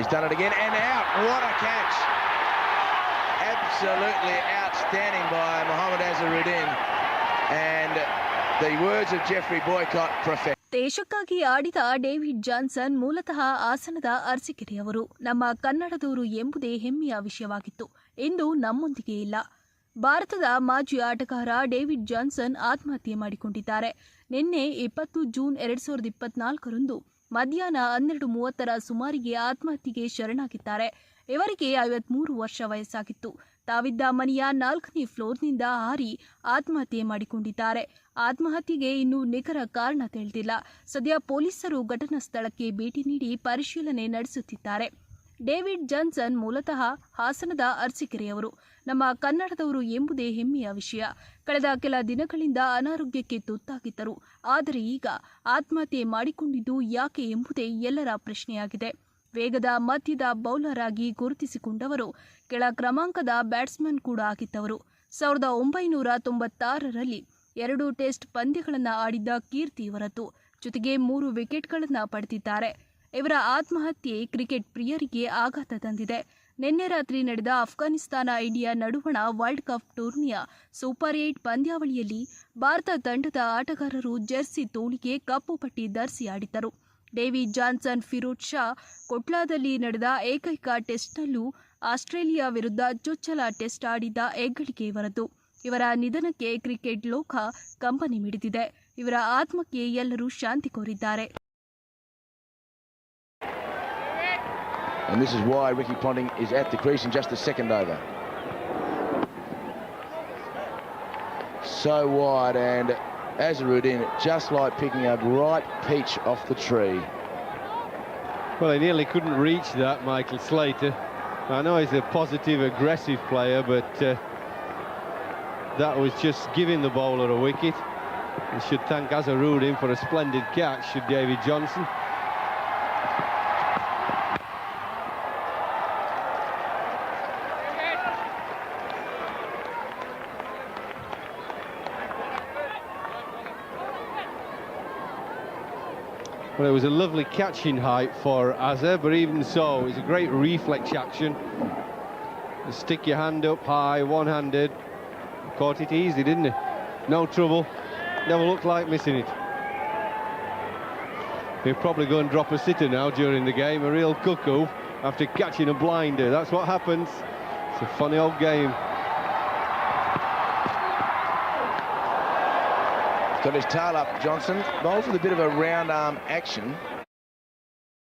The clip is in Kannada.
He's done it again and out. What a catch. Absolutely outstanding by Mohamed Azharuddin. And the words of Jeffrey Boycott prophet. ದೇಶಕ್ಕಾಗಿ ಆಡಿದ ಡೇವಿಡ್ ಜಾನ್ಸನ್ ಮೂಲತಃ ಹಾಸನದ ಅರಸಿಕೆರೆಯವರು ನಮ್ಮ ಕನ್ನಡದವರು ಎಂಬುದೇ ಹೆಮ್ಮೆಯ ವಿಷಯವಾಗಿತ್ತು ಇಂದು ನಮ್ಮೊಂದಿಗೆ ಇಲ್ಲ ಭಾರತದ ಮಾಜಿ ಆಟಗಾರ ಡೇವಿಡ್ ಜಾನ್ಸನ್ ಆತ್ಮಹತ್ಯೆ ಮಾಡಿಕೊಂಡಿದ್ದಾರೆ ನಿನ್ನೆ ಇಪ್ಪತ್ತು ಜೂನ್ ಎರಡ್ ಸಾವಿರದ ಇಪ್ಪತ್ನಾಲ್ಕರಂದು ಮಧ್ಯಾಹ್ನ ಹನ್ನೆರಡು ಮೂವತ್ತರ ಸುಮಾರಿಗೆ ಆತ್ಮಹತ್ಯೆಗೆ ಶರಣಾಗಿದ್ದಾರೆ. ಇವರಿಗೆ ಐವತ್ಮೂರು ವರ್ಷ ವಯಸ್ಸಾಗಿತ್ತು. ತಾವಿದ್ದ ಮನೆಯ ನಾಲ್ಕನೇ ಫ್ಲೋರ್ನಿಂದ ಹಾರಿ ಆತ್ಮಹತ್ಯೆ ಮಾಡಿಕೊಂಡಿದ್ದಾರೆ. ಆತ್ಮಹತ್ಯೆಗೆ ಇನ್ನೂ ನಿಖರ ಕಾರಣ ತಿಳಿದಿಲ್ಲ. ಸದ್ಯ ಪೊಲೀಸರು ಘಟನಾ ಸ್ಥಳಕ್ಕೆ ಭೇಟಿ ನೀಡಿ ಪರಿಶೀಲನೆ ನಡೆಸುತ್ತಿದ್ದಾರೆ. ಡೇವಿಡ್ ಜಾನ್ಸನ್ ಮೂಲತಃ ಹಾಸನದ ಅರ್ಸಿಕೆರೆಯವರು. ನಮ್ಮ ಕನ್ನಡದವರು ಎಂಬುದೇ ಹೆಮ್ಮೆಯ ವಿಷಯ. ಕಳೆದ ಕೆಲ ದಿನಗಳಿಂದ ಅನಾರೋಗ್ಯಕ್ಕೆ ತುತ್ತಾಗಿದ್ದರು. ಆದರೆ ಈಗ ಆತ್ಮಹತ್ಯೆ ಮಾಡಿಕೊಂಡಿದ್ದು ಯಾಕೆ ಎಂಬುದೇ ಎಲ್ಲರ ಪ್ರಶ್ನೆಯಾಗಿದೆ. ವೇಗದ ಮಧ್ಯದ ಬೌಲರ್ ಆಗಿ ಗುರುತಿಸಿಕೊಂಡವರು, ಕೆಳ ಕ್ರಮಾಂಕದ ಬ್ಯಾಟ್ಸ್ಮನ್ ಕೂಡ ಆಗಿದ್ದವರು. ಸಾವಿರದ ಒಂಬೈನೂರ ತೊಂಬತ್ತಾರರಲ್ಲಿ ಎರಡು ಟೆಸ್ಟ್ ಪಂದ್ಯಗಳನ್ನು ಆಡಿದ್ದ ಕೀರ್ತಿ ಇವರದ್ದು ಜೊತೆಗೆ ಮೂರು ವಿಕೆಟ್ಗಳನ್ನು ಪಡೆದಿದ್ದಾರೆ. ಇವರ ಆತ್ಮಹತ್ಯೆ ಕ್ರಿಕೆಟ್ ಪ್ರಿಯರಿಗೆ ಆಘಾತ ತಂದಿದೆ. ನಿನ್ನೆ ರಾತ್ರಿ ನಡೆದ ಅಫ್ಘಾನಿಸ್ತಾನ ಇಂಡಿಯಾ ನಡುವಣ ವರ್ಲ್ಡ್ ಕಪ್ ಟೂರ್ನಿಯ ಸೂಪರ್ ಏಟ್ ಪಂದ್ಯಾವಳಿಯಲ್ಲಿ ಭಾರತ ತಂಡದ ಆಟಗಾರರು ಜೆರ್ಸಿ ತೋಳಿಗೆ ಕಪ್ಪು ಪಟ್ಟಿ ಧರಿಸಿ ಆಡಿದ್ದರು. ಡೇವಿಡ್ ಜಾನ್ಸನ್, ಫಿರೋಜ್ ಶಾ ಕೊಟ್ಲಾದಲ್ಲಿ ನಡೆದ ಏಕೈಕ ಟೆಸ್ಟ್ನಲ್ಲೂ ಆಸ್ಟ್ರೇಲಿಯಾ ವಿರುದ್ಧ ಚೊಚ್ಚಲ ಟೆಸ್ಟ್ ಆಡಿದ್ದ ಹೆಗ್ಗಳಿಕೆ ಇವರದ್ದು ಇವರ ನಿಧನಕ್ಕೆ ಕ್ರಿಕೆಟ್ ಲೋಕ ಕಂಬನಿ ಮಿಡಿದಿದೆ. ಇವರ ಆತ್ಮಕ್ಕೆ ಎಲ್ಲರೂ ಶಾಂತಿ ಕೋರಿದ್ದಾರೆ. And this is why Ricky Ponting is at the crease in just a second over. So wide and Azharuddin just like picking a ripe peach off the tree. Well, he nearly couldn't reach that, Michael Slater. I know he's a positive, aggressive player, but uh, that was just giving the bowler a wicket. We should thank Azharuddin for a splendid catch, should David Johnson. Well, it was a lovely catching height for Azhar, but even so, it's a great reflex action. You stick your hand up high, one-handed. Caught it easy, didn't he? No trouble. Never looked like missing it. He'll probably go and drop a sitter now during the game, a real cuckoo, after catching a blinder. That's what happens. It's a funny old game. Got his tail up, Johnson. Bowls with a bit of a round arm action.